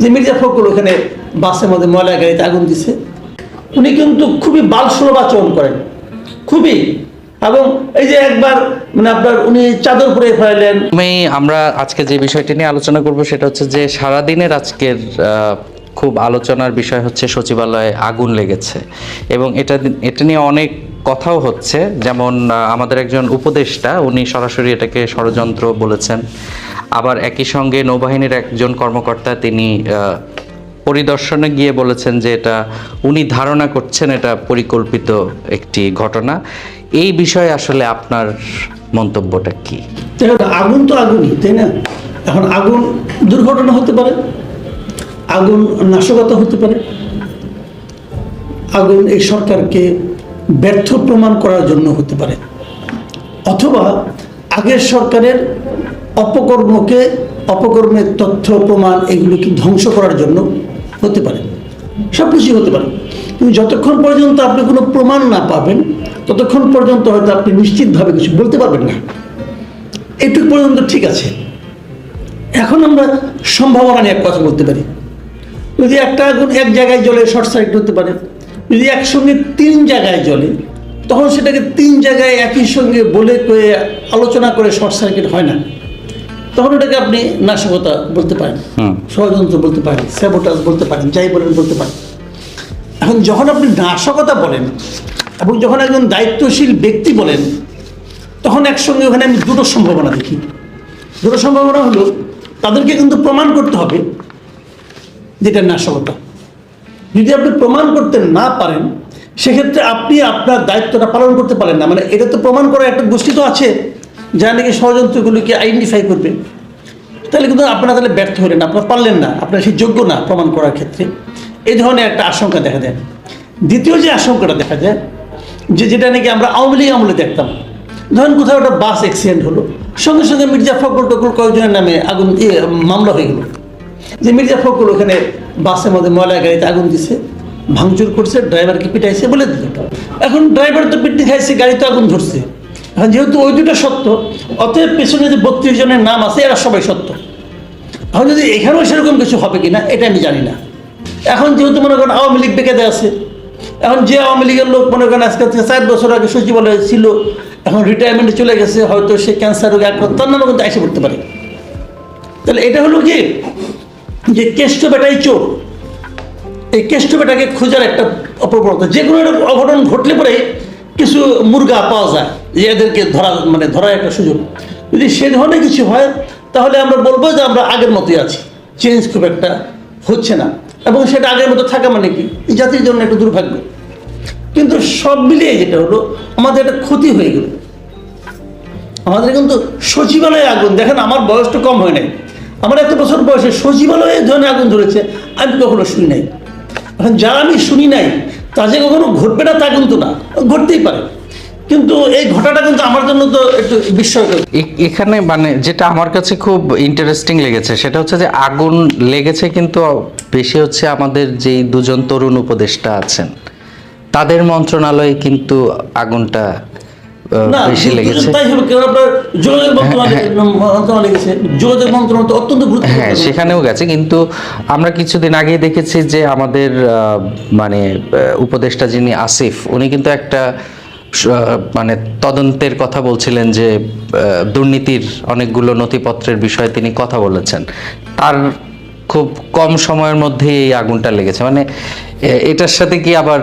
যে মির্জা ফখরুল ওখানে বাসের মধ্যে ময়লা গাড়িতে আগুন দিছে, উনি কিন্তু খুবই বালসুলভ আচরণ করেন। খুবই। এবং এই যে একবার মানে আপনার উনি চাদর পরে আমি, আমরা আজকে যে বিষয়টি নিয়ে আলোচনা করব সেটা হচ্ছে যে সারাদিনের আজকের খুব আলোচনার বিষয় হচ্ছে সচিবালয়ে আগুন লেগেছে। এবং এটা এটা নিয়ে অনেক কথাও হচ্ছে, যেমন আমাদের একজন উপদেষ্টা, উনি সরাসরি এটাকে ষড়যন্ত্র বলেছেন। আবার একই সঙ্গে নৌবাহিনীর একজন কর্মকর্তা তিনি পরিদর্শনে গিয়ে বলেছেন যে এটা, উনি ধারণা করছেন এটা পরিকল্পিত একটি ঘটনা। এই বিষয়ে আসলে আপনার মন্তব্যটা কি? আগুন তো আগুনই, তাই না? এখন আগুন দুর্ঘটনা হতে পারে, আগুন নাশকতা হতে পারে। আগুন এই সরকারকে ব্যর্থ প্রমাণ করার জন্য হতে পারে। অথবা আগের সরকারের অপকর্মকে, অপকর্মের তথ্য, প্রমাণ এগুলোকে ধ্বংস করার জন্য হতে পারে। সব কিছুই হতে পারে। কিন্তু যতক্ষণ পর্যন্ত আপনি কোনো প্রমাণ না পাবেন, ততক্ষণ পর্যন্ত হয়তো আপনি নিশ্চিতভাবে কিছু বলতে পারবেন না। এটুকু পর্যন্ত ঠিক আছে। এখন আমরা সম্ভাবনা নিয়ে এক কথা বলতে পারি। যদি একটা এক জায়গায় জ্বলে, শর্ট সার্কিট হতে পারে যদি একসঙ্গে তিন জায়গায় জ্বলে তখন সেটাকে তিন জায়গায় একই সঙ্গে বলে কয়ে আলোচনা করে শর্ট সার্কিট হয় না। তখন ওটাকে আপনি নাশকতা বলতে পারেন ষড়যন্ত্র বলতে পারেন স্যাবোটাজ বলতে পারেন যাই বলেন বলতে পারেন। এখন যখন আপনি নাশকতা বলেন এবং যখন একজন দায়িত্বশীল ব্যক্তি বলেন তখন একসঙ্গে ওখানে আমি দুটো সম্ভাবনা দেখি। দুটো সম্ভাবনা হলো তাদেরকে কিন্তু প্রমাণ করতে হবে যেটা নাশকতা। যদি আপনি প্রমাণ করতে না পারেন, সেক্ষেত্রে আপনি আপনার দায়িত্বটা পালন করতে পারেন না। মানে এটা তো প্রমাণ করার একটা গোষ্ঠী তো আছে যা নাকি ষড়যন্ত্রগুলিকে আইডেন্টিফাই করবে। তাহলে কিন্তু আপনারা তাহলে ব্যর্থ হলেন আপনারা পারলেন না। আপনারা সেই যোগ্য না প্রমাণ করার ক্ষেত্রে। এই ধরনের একটা আশঙ্কা দেখা দেয়। দ্বিতীয় যে আশঙ্কাটা দেখা যায় যে যেটা নাকি আমরা আওয়ামী লীগ আমলে দেখতাম। ধরেন কোথাও একটা বাস অ্যাক্সিডেন্ট হলো, সঙ্গে সঙ্গে মির্জা ফখরুল টকরুল কয়েকজনের নামে আগুন মামলা হয়ে গেলো। যে মির্জা ফখরুল ওখানে বাসের মধ্যে ময়লা গাড়িতে আগুন দিছে, ভাঙচুর করছে, ড্রাইভারকে পিটাইছে বলে দিল এখন ড্রাইভার তো পিটনি খাইছে গাড়ি তো আগুন ধরছে। এখন যেহেতু ওই দুটো সত্য, অতএব পেছনে যে বত্রিশ জনের নাম আছে, এরা সবাই সত্য। এখন যদি এখানেও সেরকম কিছু হবে কিনা, এটা আমি জানি না। এখন যেহেতু মনে করেন আওয়ামী লীগ বেঁকে দেওয়া আছে, এখন যে আওয়ামী লীগের লোক মনে করেন আজকে থেকে চার বছর আগে সচিবালয়ে ছিল, এখন রিটায়ারমেন্টে চলে গেছে, হয়তো সে ক্যান্সার রোগে আক্রান্ত, তার নামে কিন্তু এসে পড়তে পারে। তাহলে এটা হলো কি? যে কেষ্ট বেটাই চোর, এই কেষ্ট বেটাকে খোঁজার একটা অপপ্রবণতা যে কোনো একটা অঘটন ঘটলে পরে কিছু মুরগা পাওয়া যায়, যে এদেরকে ধরা মানে ধরার একটা সুযোগ। যদি সে ধরনের কিছু হয়, তাহলে আমরা বলব যে আমরা আগের মতোই আছি, চেঞ্জ খুব একটা হচ্ছে না। এবং সেটা আগের মতো থাকা মানে কি? এই জাতির জন্য একটা দুর্ভাগ্য। কিন্তু সব মিলিয়ে যেটা হলো, আমাদের একটা ক্ষতি হয়ে গেল। আমাদের কিন্তু সচিবালয়ে আগুন, দেখেন আমার বয়সটা কম হয় নাই। আমার এত বছর বয়সে সচিবালয়ে ধরনের আগুন ধরেছে, আমি কখনো শুনি নাই। এখন যা আমি শুনি নাই, তা যে কখনো ঘটবে না, তা কিন্তু না, ঘটতেই পারে। কিন্তু এই ঘটনাটা কিন্তু আমার জন্য তো একটু বিস্ময়কর। এখানে মানে যেটা আমার কাছে খুব ইন্টারেস্টিং লেগেছে, সেটা হচ্ছে যে আগুন লেগেছে কিন্তু বেশি হচ্ছে আমাদের যেই দুজন তরুণ উপদেষ্টা আছেন, তাদের মন্ত্রণালয়ে কিন্তু আগুনটা বেশি লেগেছে। তাই হবে কারণ আপনার যোগাযোগ মন্ত্রণালয় মন্ত্রণালয় যোগাযোগ মন্ত্রণালয় অত্যন্ত গুরুত্বপূর্ণ। হ্যাঁ সেখানেও গেছে কিন্তু আমরা কিছুদিন আগে দেখেছি যে আমাদের মানে উপদেষ্টা যিনি আসিফ উনি কিন্তু একটা মানে তদন্তের কথা বলছিলেন যে দুর্নীতির অনেকগুলো নথিপত্রের বিষয়ে তিনি কথা বলেছেন। তার খুব কম সময়ের মধ্যে এই আগুনটা লেগেছে। মানে এটার সাথে কি আবার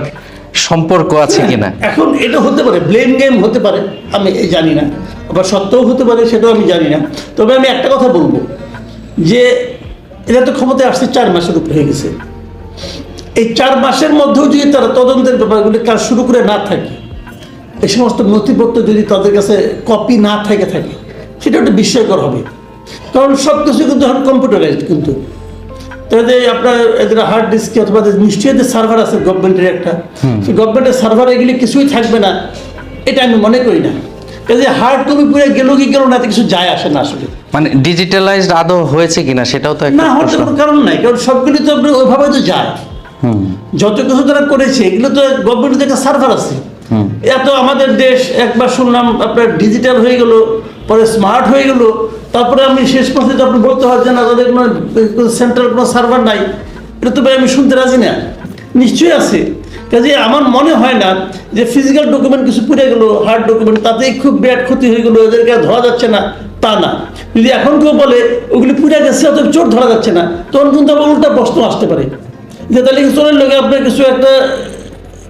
সম্পর্ক আছে কিনা? এখন এটা হতে পারে ব্লেম গেম হতে পারে আমি জানি না। আবার সত্যও হতে পারে সেটাও আমি জানি না। তবে আমি একটা কথা বলব যে এরা তো ক্ষমতায় আসছে চার মাসের উপরে হয়ে গেছে। এই চার মাসের মধ্যেও যদি তারা তদন্তের ব্যাপারগুলি কাজ শুরু করে না থাকে এই সমস্ত নথিপত্র যদি তাদের কাছে কপি না থেকে থাকে সেটা একটা বিস্ময়কর হবে। কারণ সব কিছু কিন্তু এখন কম্পিউটারাইজড কিন্তু। তাদের আপনার এদের হার্ড ডিস্কে অথবা নিশ্চয়ই এদের সার্ভার আছে গভর্নমেন্টের একটা। গভর্নমেন্টের সার্ভার এগুলি কিছুই থাকবে না। এটা আমি মনে করি না। কাজে হার্ড কপি পুরো গেল কি গেল না কিছু যায় আসে না আসলে। মানে ডিজিটালাইজড আদৌ হয়েছে কিনা সেটাও তো না হওয়ার কোনো কারণ নাই কারণ সবগুলি তো আপনার ওইভাবে তো যায়। যত কিছু তারা করেছে এগুলো তো গভর্নমেন্টের একটা সার্ভার আছে। এত আমাদের দেশ একবার শুনলাম আপনার ডিজিটাল হয়ে গেল পরে স্মার্ট হয়ে গেল তারপরে আমি শেষ মাসে তো আপনি বলতে হয় যে না তাদের কোনো সেন্ট্রাল কোনো সার্ভার নাই, এটা তো ভাই আমি শুনতে রাজি না। নিশ্চয়ই আছে। কাজে আমার মনে হয় না যে ফিজিক্যাল ডকুমেন্ট কিছু পুড়ে গেলো হার্ড ডকুমেন্ট তাতেই খুব ব্যাড ক্ষতি হয়ে গেলো, এদেরকে আর ধরা যাচ্ছে না, তা না। যদি এখন কেউ বলে, ওগুলি পুড়ে গেছে অত চোর ধরা যাচ্ছে না, তখন কিন্তু আবার উল্টা প্রশ্ন আসতে পারে। যে তাহলে চোরের লোকে আপনার কিছু একটা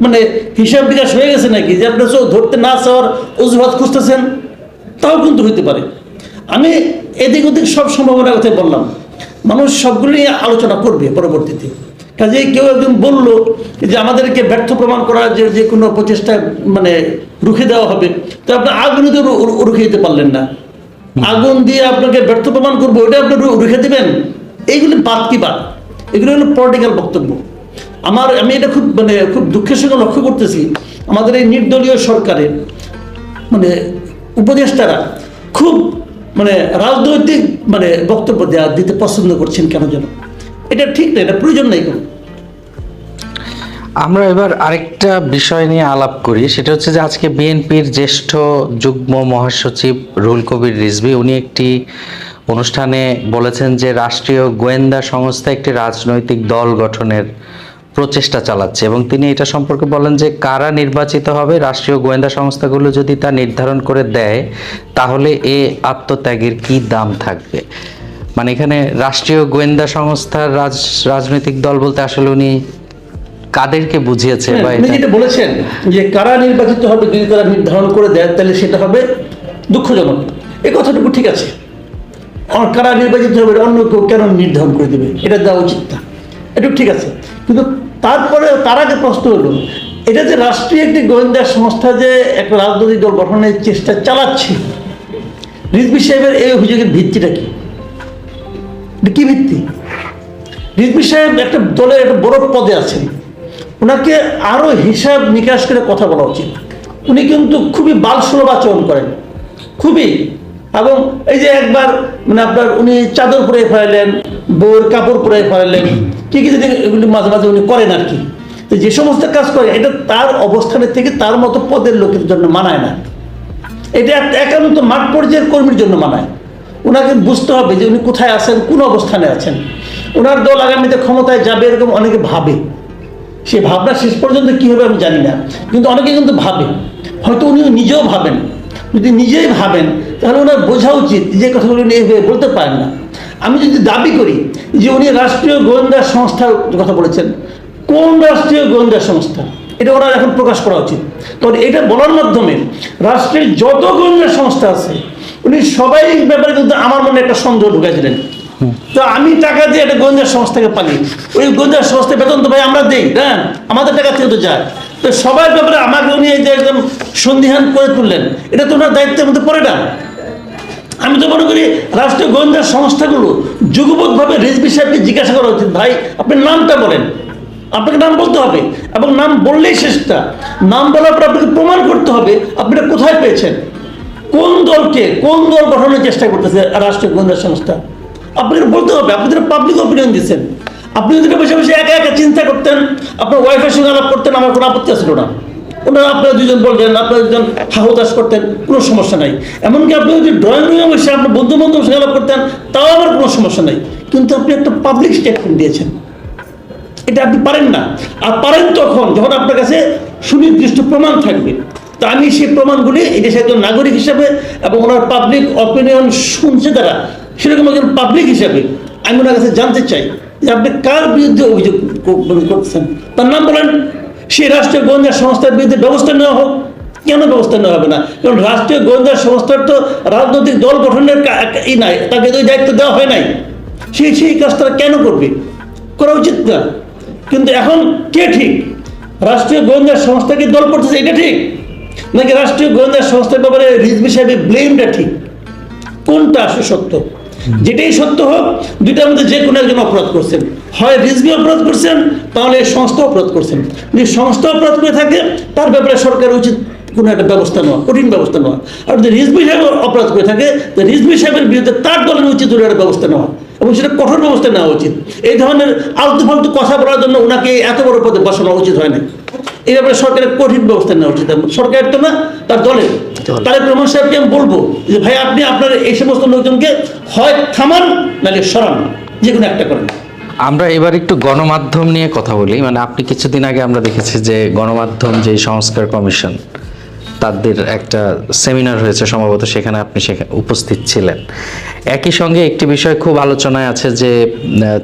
মানে হিসাব বিকাশ হয়ে গেছে নাকি? যে আপনার ধরতে না চাওয়ার অজুহাত খুঁজতেছেন, তাও কিন্তু হইতে পারে। আমি এদিক ওদিক সব সম্ভাবনার কথা বললাম। মানুষ সবগুলো নিয়ে আলোচনা করবে পরবর্তীতে। কাজেই কেউ একজন বলল যে আমাদেরকে ব্যর্থ প্রমাণ করার যে যে কোনো প্রচেষ্টা মানে রুখে দেওয়া হবে, তো আপনি আগুনে তো রুখে দিতে পারলেন না। আগুন দিয়ে আপনাকে ব্যর্থ প্রমাণ করব ওটা আপনি রুখে দেবেন? এইগুলি বাদ কি বাদ? এগুলো হলো পলিটিক্যাল বক্তব্য। আমার, আমি এটা খুব মানে খুব দুঃখের সঙ্গে লক্ষ্য করতেছি। আমাদের এই নির্দলীয় সরকারের মানে উপদেষ্টারা খুব মানে রাজনৈতিক মানে বক্তব্য দেওয়া দিতে পছন্দ করছেন কেন যেন? এটা ঠিক না, এটা প্রয়োজন নেই কোনো। আমরা এবার আরেকটা বিষয় নিয়ে আলাপ করি, সেটা হচ্ছে যে আজকে বিএনপির জ্যেষ্ঠ যুগ্ম মহাসচিব রুল কবির রিজভি, উনি একটি অনুষ্ঠানে বলেছেন যে রাষ্ট্রীয় গোয়েন্দা সংস্থা একটি রাজনৈতিক দল গঠনের প্রচেষ্টা চালাচ্ছে। এবং তিনি এটা সম্পর্কে বলেন যে কারা নির্বাচিত হবে রাষ্ট্রীয় গোয়েন্দা সংস্থাগুলো যদি তা নির্ধারণ করে দেয় তাহলে এ আত্মত্যাগের কি দাম থাকবে? মানে এখানে রাষ্ট্রীয় গোয়েন্দা সংস্থার রাজ রাজনৈতিক দল বলতে আসলে উনি কাদেরকে বুঝিয়েছে বা হ্যাঁ, যেটা বলেছেন যে কারা নির্বাচিত হবে যদি তারা নির্ধারণ করে দেয় তাহলে সেটা হবে দুঃখজনক। এই কথাটুকু ঠিক আছে। কারা নির্বাচিত হবে অন্য কেউ কেন নির্ধারণ করে দেবে? এটা দেওয়া উচিত না। এটা ঠিক আছে। কিন্তু তারপরে তার আগে প্রশ্ন হলো, এটা যে রাষ্ট্রীয় একটি গোয়েন্দা সংস্থা যে একটা রাজনৈতিক দল গঠনের চেষ্টা চালাচ্ছে রিজবি সাহেবের এই অভিযোগের ভিত্তিটা কি? কি ভিত্তি? রিজবি সাহেব একটা দলের একটা বড় পদে আছেন ওনাকে আরও হিসাব নিকাশ করে কথা বলা উচিত। উনি কিন্তু খুবই বালসুলভ আচরণ করেন, খুবই এবং এই যে একবার মানে আপনার উনি চাদর পরে ফেলালেন বউর কাপড় পরে ফেলালেন, কি কি যদি এগুলি মাঝে মাঝে উনি করেন আর কি। তো যে সমস্ত কাজ করে, এটা তার অবস্থানের থেকে তার মতো পদের লোকের জন্য মানায় না। এটা একান্ত মাঠ পর্যায়ের কর্মীর জন্য মানায়। ওনাকে বুঝতে হবে যে উনি কোথায় আছেন, কোন অবস্থানে আছেন। ওনার দল আগামীতে ক্ষমতায় যাবে এরকম অনেকে ভাবে। সে ভাবনা শেষ পর্যন্ত কী হবে আমি জানি না। কিন্তু অনেকে কিন্তু ভাবে। হয়তো উনি নিজেও ভাবেন। যদি নিজেই ভাবেন, তাহলে ওনার বোঝা উচিত যে কথাগুলো এভাবে বলতে পারেন না। আমি যদি দাবি করি যে উনি রাষ্ট্রীয় গোয়েন্দা সংস্থার কথা বলেছেন, কোন রাষ্ট্রীয় গোয়েন্দা সংস্থা? এটা ওনার এখন প্রকাশ করা উচিত। কারণ এটা বলার মাধ্যমে রাষ্ট্রের যত গোয়েন্দা সংস্থা আছে, উনি সবাই ব্যাপারে কিন্তু আমার মনে একটা সন্দেহ ঢুকাইছিলেন। তো আমি টাকা দিয়ে একটা গোয়েন্দা সংস্থাকে পালি। ওই গোয়েন্দা সংস্থার বেতন তো ভাই আমরা দিই হ্যাঁ? আমাদের টাকা থেকে তো যায়। তো সবার ব্যাপারে আমাকে উনি এই যে একদম সন্দিহান করে তুললেন। এটা তো ওনার দায়িত্বের মধ্যে পড়ে না। আমি তো মনে করি রাষ্ট্রীয় গোয়েন্দা সংস্থাগুলো যুগপথভাবে রেজবি সাহেবকে জিজ্ঞাসা করা উচিত, ভাই আপনি নামটা বলেন। আপনাকে নাম বলতে হবে এবং নাম বললেই শেষটা। নাম বলার পর আপনাকে প্রমাণ করতে হবে আপনি কোথায় পেয়েছেন। কোন দলকে, কোন দল গঠনের চেষ্টা করতেছে রাষ্ট্রীয় গোয়েন্দা সংস্থা? আপনাকে বলতে হবে, আপনি যেটা পাবলিক অপিনিয়ন দিচ্ছেন। আপনি যদি বসে বসে একা একা চিন্তা করতেন, আপনার ওয়াইফের সঙ্গে আলাপ করতেন, আমার কোনো আপত্তি আসলো না। ওনারা আপনারা দুজন বলছেন আপনারা দুজন হাহুদাস করতেন, কোনো সমস্যা নাই। এমনকি আপনি যদি ড্রয়িং রুমে বসে আপনার বন্ধু বান্ধব সঙ্গে আলাপ করতেন, তাও আমার কোনো সমস্যা নাই। কিন্তু আপনি একটা পাবলিক স্টেটমেন্ট দিয়েছেন। এটা আপনি পারেন না। আর পারেন তখন যখন আপনার কাছে সুনির্দিষ্ট প্রমাণ থাকবে। তো আমি সেই প্রমাণগুলি এই দেশের একজন নাগরিক হিসাবে এবং ওনার পাবলিক অপিনিয়ন শুনছে তারা সেরকম একজন পাবলিক হিসাবে আমি ওনার কাছে জানতে চাই যে আপনি কার বিরুদ্ধে অভিযোগ মানে করতেছেন? তার নাম বলেন। সেই রাষ্ট্রীয় গোয়েন্দা সংস্থার বিরুদ্ধে ব্যবস্থা নেওয়া হোক। কেন ব্যবস্থা নেওয়া হবে না? কারণ রাষ্ট্রীয় গোয়েন্দা সংস্থার তো রাজনৈতিক দল গঠনের ই নাই, তাকে তো দায়িত্ব দেওয়া হয় নাই। সেই সেই কাজ তারা কেন করবে? করা উচিত না। কিন্তু এখন কে ঠিক? রাষ্ট্রীয় গোয়েন্দা সংস্থাকে দল করতেছে, এটা ঠিক? নাকি রাষ্ট্রীয় গোয়েন্দা সংস্থার ব্যাপারে রিজবি সাহেবের ব্লেমটা ঠিক? কোনটা আসলে সত্য? যেটাই সত্য হোক, দুইটার মধ্যে যে কোনো একজন অপরাধ করছেন। হয় রিজবি অপরাধ করছেন, তাহলে সংস্থা অপরাধ করছেন। যদি সংস্থা অপরাধ করে থাকে, তার ব্যাপারে সরকার উচিত কোনো একটা ব্যবস্থা নেওয়া, কঠিন ব্যবস্থা নেওয়া। আর যদি রিজবি সাহেব অপরাধ করে থাকে, তো রিজবি সাহেবের বিরুদ্ধে তার দলের উচিত একটা ব্যবস্থা নেওয়া। এবং সেটা কঠোর ব্যবস্থা নেওয়া উচিত। এই ধরনের আলতু ফালতু কথা বলার জন্য ওনাকে এত বড় পদে বসানো উচিত হয় না এই ব্যাপারে সরকারের কঠিন ব্যবস্থা নেওয়া উচিত। সরকারের তো না তার দলের। তারেক রহমান সাহেবকে আমি বলব যে ভাই আপনি আপনার এই সমস্ত লোকজনকে হয় থামান নাহলে সরান। যে কোনো একটা করেন। আমরা এবার একটু গণমাধ্যম নিয়ে কথা বলি। মানে আপনি কিছুদিন আগে আমরা দেখেছি যে গণমাধ্যম যে সংস্কার কমিশন তাদের একটা সেমিনার হয়েছে, সম্ভবত সেখানে আপনি সেখানে উপস্থিত ছিলেন। একই সঙ্গে একটি বিষয় খুব আলোচনায় আছে যে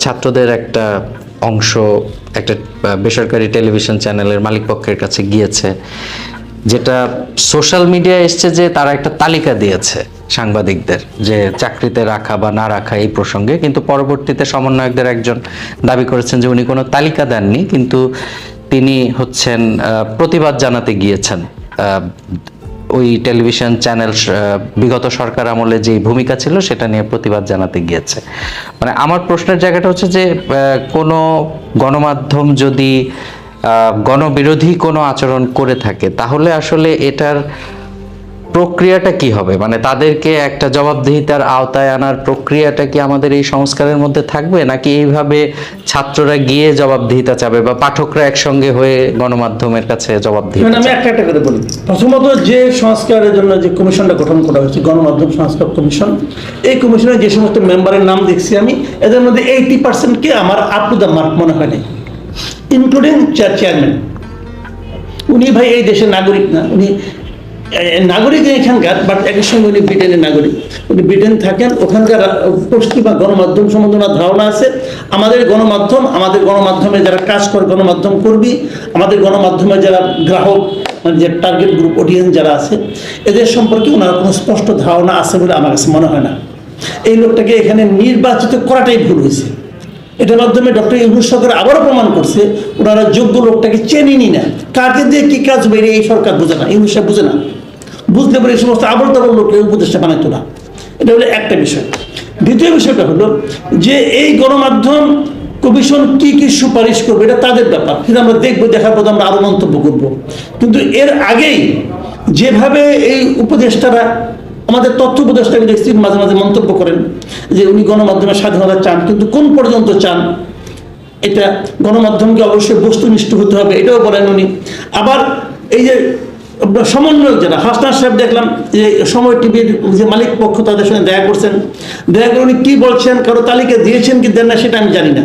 ছাত্রদের একটা অংশ, একটা বেসরকারি টেলিভিশন চ্যানেলের মালিকপক্ষের কাছে গিয়েছে, যেটা সোশ্যাল মিডিয়ায় এসছে যে তারা একটা তালিকা দিয়েছে সাংবাদিকদের, যে চাকরিতে রাখা বা না রাখা এই প্রসঙ্গে, কিন্তু পরবর্তীতে সমন্বয়কদের একজন দাবি করেছেন যে উনি কোনো তালিকা দেননি, কিন্তু তিনি হচ্ছেন প্রতিবাদ জানাতে গিয়েছেন। ওই টেলিভিশন চ্যানেল বিগত সরকার আমলে যে ভূমিকা ছিল সেটা নিয়ে প্রতিবাদ জানাতে গিয়েছে। মানে আমার প্রশ্নের জায়গাটা হচ্ছে যে কোনো গণমাধ্যম যদি গণবিরোধী কোনো আচরণ করে থাকে, তাহলে আসলে এটার প্রক্রিয়াটা কি হবে? মানে তাদেরকে একটা জবাবদিহিতার আওতায় আনার প্রক্রিয়াটা কি আমাদের এই সংস্কারের মধ্যে থাকবে? নাকি এইভাবে ছাত্ররা গিয়ে জবাবদিহিতা চাবে বা পাঠকরা একসঙ্গে হয়ে গণমাধ্যমের কাছে জবাবদিহিতা মানে আমি একটা একটা করে বলি। প্রথমত যে সংস্কারের জন্য যে কমিশনটা গঠন করা হয়েছে গণমাধ্যম সংস্কার কমিশন এই কমিশনের যে সমস্ত মেম্বারের নাম দেখছি আমি এদের মধ্যে এইটি পার্সেন্টকে আমার আপ টু দ্য মার্ক মনে হয় নাই ইনক্লুডিং চেয়ারম্যান উনি ভাই এই দেশের নাগরিক না উনি নাগরিক এখানকার বাট একই সঙ্গে উনি ব্রিটেনের নাগরিক। উনি ব্রিটেন থাকেন, ওখানকার পশ্চিমা গণমাধ্যম সম্বন্ধে ওনার ধারণা আছে। আমাদের গণমাধ্যম, আমাদের গণমাধ্যমে যারা কাজ করে, গণমাধ্যম কর্মী, আমাদের গণমাধ্যমে যারা গ্রাহক মানে যে টার্গেট গ্রুপ অডিয়েন্স যারা আছে, এদের সম্পর্কে ওনার কোনো স্পষ্ট ধারণা আছে বলে আমার কাছে মনে হয় না। এই লোকটাকে এখানে নির্বাচিত করাটাই ভুল হয়েছে। এটার মাধ্যমে ডক্টর ইউনুস সরকার আবারও প্রমাণ করছে, ওনারা যোগ্য লোকটাকে চেনেনি না কাকে দিয়ে কি কাজ বেড়ে এই সরকার বোঝে না, ইউনুস সাহেব বোঝে না। বুঝতে পারে এই সমস্ত আবল তাবল লোককে উপদেষ্টা বানাইতো না। এটা হলো একটা বিষয়। দ্বিতীয় বিষয়টা হলো যে এই গণমাধ্যম কমিশন কি কি সুপারিশ করবে, এটা তাদের ব্যাপার। কিন্তু আমরা দেখব, দেখার পর আমরা আরও মন্তব্য করব। কিন্তু এর আগেই যেভাবে এই উপদেষ্টারা, আমাদের তথ্য উপদেষ্টা আমি দেখছি, মাঝে মাঝে মন্তব্য করেন যে উনি গণমাধ্যমের স্বাধীনতা চান, কিন্তু কোন পর্যন্ত চান? এটা গণমাধ্যমকে অবশ্যই বস্তুনিষ্ঠ হতে হবে, এটাও বলেন উনি। আবার এই যে সমন্বয়ক যারা হাসনার সাহেব দেখলাম যে সময় টিভির যে মালিক পক্ষ তাদের সঙ্গে দেখা করছেন। দেখা করে উনি কী বলছেন কারও তালিকা দিয়েছেন কি দেন না সেটা আমি জানি না।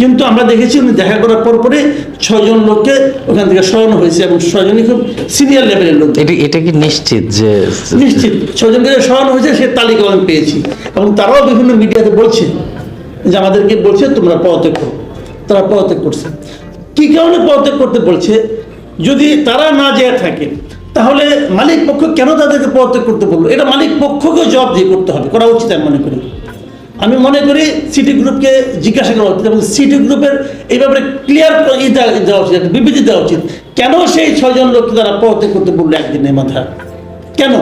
কিন্তু আমরা দেখেছি উনি দেখা করার পর পরে ছয়জন লোককে ওখান থেকে সরানো হয়েছে এবং ছয়জনই খুব সিনিয়র লেভেলের লোক এটা এটা কি নিশ্চিত যে নিশ্চিত। ছজনকে যে সরানো হয়েছে সে তালিকা আমি পেয়েছি। এবং তারাও বিভিন্ন মিডিয়াতে বলছে যে আমাদেরকে বলছে তোমরা পদত্যাগ করো। তারা পদত্যাগ করছে। কি কারণে পদত্যাগ করতে বলছে? যদি তারা না যেয়ে থাকে তাহলে মালিক পক্ষ কেন তাদেরকে পদত্যাগ করতে বলল? এটা মালিক পক্ষকেও জবাব দিয়ে করতে হবে, করা উচিত আমি মনে করি। আমি মনে করি সিটি গ্রুপকে জিজ্ঞাসা করা উচিত, এবং সিটি গ্রুপের এই ব্যাপারে ক্লিয়ার দেওয়া উচিত বিবৃতি দেওয়া উচিত। কেন সেই ছয়জন লোককে তারা পদত্যাগ করতে বলল একদিনের মাথায়? কেন?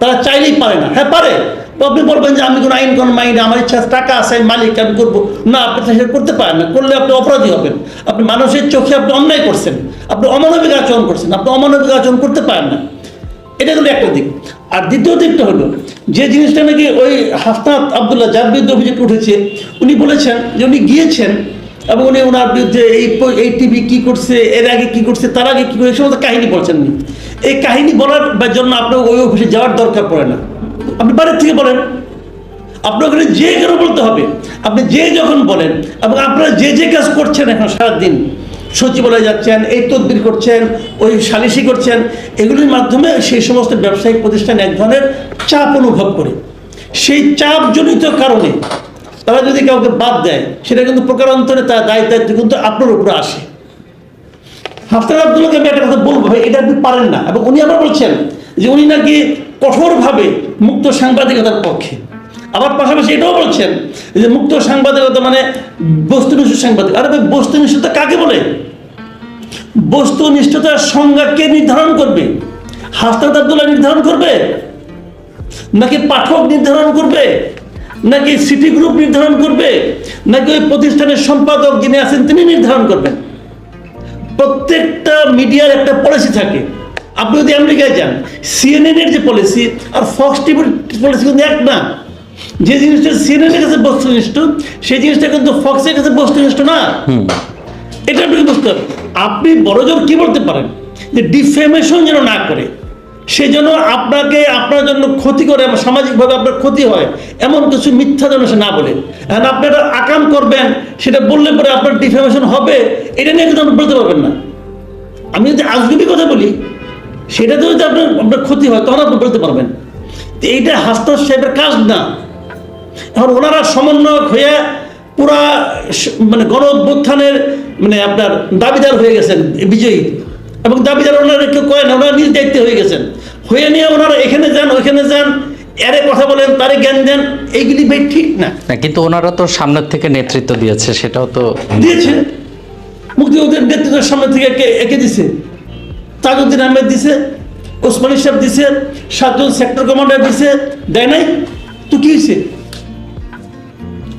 তারা চাইলেই পারে না। হ্যাঁ পারে। তো আপনি বলবেন যে আমি কোনো আইন কোন মাইনে, আমার ইচ্ছা টাকা আছে মালিক, আমি করব। না, আপনি সেটা করতে পারেন না। করলে আপনি অপরাধী হবেন। আপনি মানুষের চোখে আপনি অন্যায় করছেন। আপনি অমানবিক আচরণ করছেন। আপনি অমানবিক আচরণ করতে পারেন না। এটা হলো একটা দিক। আর দ্বিতীয় দিকটা হলো, যে জিনিসটা নাকি ওই হাফনাত আবদুল্লাহ যার বিরুদ্ধে অভিযোগ উঠেছে, উনি বলেছেন যে উনি গিয়েছেন এবং উনি ওনার বিরুদ্ধে এই এই টিভি কী করছে, এর আগে কী করছে, তার আগে কী করে, এই সমস্ত কাহিনী বলছেন এই কাহিনী বলার জন্য আপনার ওই অফিসে যাওয়ার দরকার পড়ে না। আপনি বাড়ির থেকে বলেন। আপনার ওখানে যে কেন বলতে হবে? আপনি যে যখন বলেন, এবং আপনারা যে যে কাজ করছেন এখন সারাদিন, সচিবালয়ে যাচ্ছেন, এই তদবির করছেন, ওই সালিসি করছেন, এগুলির মাধ্যমে সেই সমস্ত ব্যবসায়িক প্রতিষ্ঠান এক ধরনের চাপ অনুভব করে। সেই চাপজনিত কারণে তারা যদি কাউকে বাদ দেয়, সেটা কিন্তু প্রকারান্তরে তার দায় দায়িত্ব কিন্তু আপনার উপরে আসে। হাফতার আব্দুল্লাহকে আমি একটা কথা বলব ভাই, এটা আপনি পারেন না। এবং উনি আবার বলছেন যে উনি নাকি কঠোরভাবে মুক্ত সাংবাদিকতার পক্ষে। আবার পাশাপাশি এটাও বলছেন যে মুক্ত সাংবাদিকতা মানে বস্তুনিষ্ঠ সাংবাদিক। আরে ভাই, বস্তুনিষ্ঠতা কাকে বলে? বস্তুনিষ্ঠতার সংজ্ঞা কে নির্ধারণ করবে? হাফতার আব্দুল্লাহ নির্ধারণ করবে? নাকি পাঠক নির্ধারণ করবে? নাকি সিটি গ্রুপ নির্ধারণ করবে? নাকি ওই প্রতিষ্ঠানের সম্পাদক যিনি আছেন তিনি নির্ধারণ করবেন? প্রত্যেকটা মিডিয়ার একটা পলিসি থাকে। আপনি যদি আমেরিকায় যান সিএনএন এর যে পলিসি আর ফক্স টিভির পলিসি কিন্তু এক না। যে জিনিসটা সিএনএন এর কাছে বস্তুনিষ্ঠ সেই জিনিসটা কিন্তু ফক্সের কাছে বস্তুনিষ্ঠ না। এটা আপনাকে বুঝতে হবে আপনি বড়জোর কি বলতে পারেন? যে ডিফেমেশন যেন না করে সে যেন আপনাকে আপনার জন্য ক্ষতি করে এবং সামাজিকভাবে আপনার ক্ষতি হয় এমন কিছু মিথ্যা যেন সে না বলে। এখন আপনি এটা আকাম করবেন সেটা বললে পরে আপনার ডিফেমেশন হবে এটা নিয়ে কিন্তু আপনি বলতে পারবেন না। আমি যদি আজগুবি কথা বলি সেটাতে যদি আপনার আপনার ক্ষতি হয় তখন আপনি বলতে পারবেন। তো এইটা সাহেবের কাজ না। এখন ওনারা সমন্বয়ক হয়ে পুরা মানে গণ অভ্যুত্থানের মানে আপনার দাবিদার হয়ে গেছেন বিজয়ী। এবং দাবিদার ওনারা কেউ কয় না ওনারা নিজ দায়িত্বে হয়ে গেছেন। হয়ে নিয়ে ওনারা এখানে যান ওইখানে যান এরে কথা বলেন তারে জ্ঞান দেন এইগুলি ভাই ঠিক না। না কিন্তু ওনারা তো সামনের থেকে নেতৃত্ব দিয়েছে সেটাও তো দিয়েছে। মুক্তিযুদ্ধের নেতৃত্বের সামনে থেকে একে একে দিছে। তাজউদ্দিন আহমেদ দিছে, ওসমানী সাহেব দিছে, সাতজন সেক্টর কমান্ডার দিছে, দেয় নাই? তো কি হয়েছে?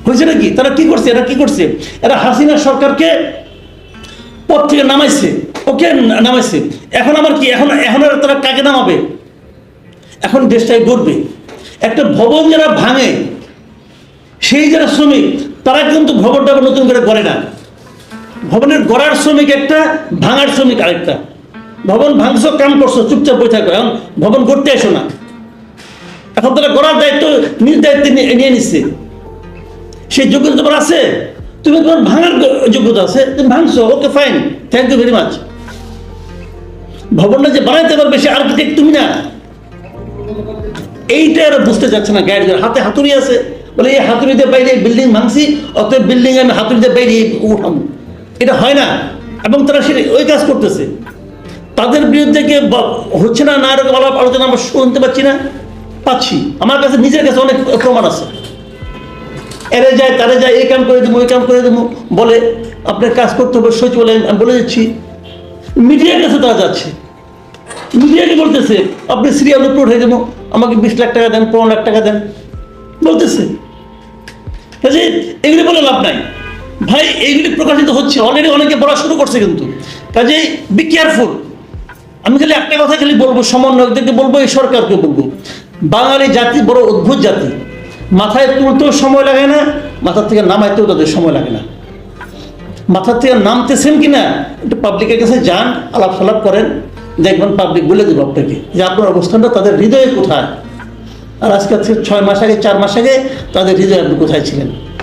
হয়েছে নাকি? তারা কি করছে? এরা কি করছে? এরা হাসিনা সরকারকে পথ থেকে নামাইছে। ওকে? নামাইছে। এখন আমার কি? এখন এখন তারা কাকে নামাবে? এখন দেশটাই গড়বে। একটা ভবন যারা ভাঙে, সেই যারা শ্রমিক, তারা কিন্তু ভবনটা নতুন করে গড়ে না। ভবনের গড়ার শ্রমিক একটা, ভাঙার শ্রমিক আরেকটা। ভবন ভাঙছো, কাম করছ, চুপচাপ বসে থাকো, এখন ভবন গড়তে এসো না। এখন তারা গড়ার দায়িত্ব, নিজ দায়িত্বে নিয়ে নিচ্ছে। সেই যোগ্যতা তোমার আছে? তুমি তোমার ভাঙার যোগ্যতা আছে, তুমি ভাঙছো, okay fine thank you very much ভবনটা যে বানাইতে পারবে সে আর্কিটেক্ট তুমি না। এইটা এরা বুঝতে চাচ্ছে না গাইড হাতে হাতুড়ি আছে। বলে, এই হাতুড়িতে বাইরে বিল্ডিং ভাঙছি, অতএব বিল্ডিং আমি হাতুড়িতে বাইরে উঠাম এটা হয় না। এবং তারা সেটা ওই কাজ করতেছে। তাদের বিরুদ্ধে কে হচ্ছে না না এরকম আলাপ আলোচনা আমরা শুনতে পাচ্ছি না? পাচ্ছি। আমার কাছে নিজের কাছে অনেক প্রমাণ আছে। এরে যায় তারে যায়, এই কাম করে দেবো, ওই কাম করে দেবো, বলে আপনার কাজ করতে হবে সচিবালয় আমি বলে দিচ্ছি। মিডিয়ার কাছে তারা যাচ্ছে। মিডিয়াকে বলতেছে, আপনি সিরিয়াল উপর হয়ে দেবো, আমাকে বিশ লাখ টাকা দেন, পনেরো লাখ টাকা দেন। বলতেছে। কাজে এগুলি বলে লাভ নাই। ভাই এইগুলি প্রকাশিত হচ্ছে। অলরেডি অনেকে বলা শুরু করছে কিন্তু। কাজে বি কেয়ারফুল আমি খালি একটা কথা খালি বলব, সমন্বয়কদেরকে বলব, এই সরকারকে বলব। বাঙালি জাতি বড় অদ্ভুত জাতি। মাথায় তুলতেও সময় লাগে না, মাথার থেকে নামাইতেও তাদের সময় লাগে না। মাথার থেকে নামতেছেন কিনা, একটু পাবলিকের কাছে যান, আলাপ সালাপ করেন, দেখবেন পাবলিক বলে দেবো আপনাকে যে আপনার অবস্থানটা তাদের হৃদয়ে কোথায়। আর আজকে ছয় মাস আগে, চার মাস আগে তাদের হৃদয়ে আপনি কোথায় ছিলেন?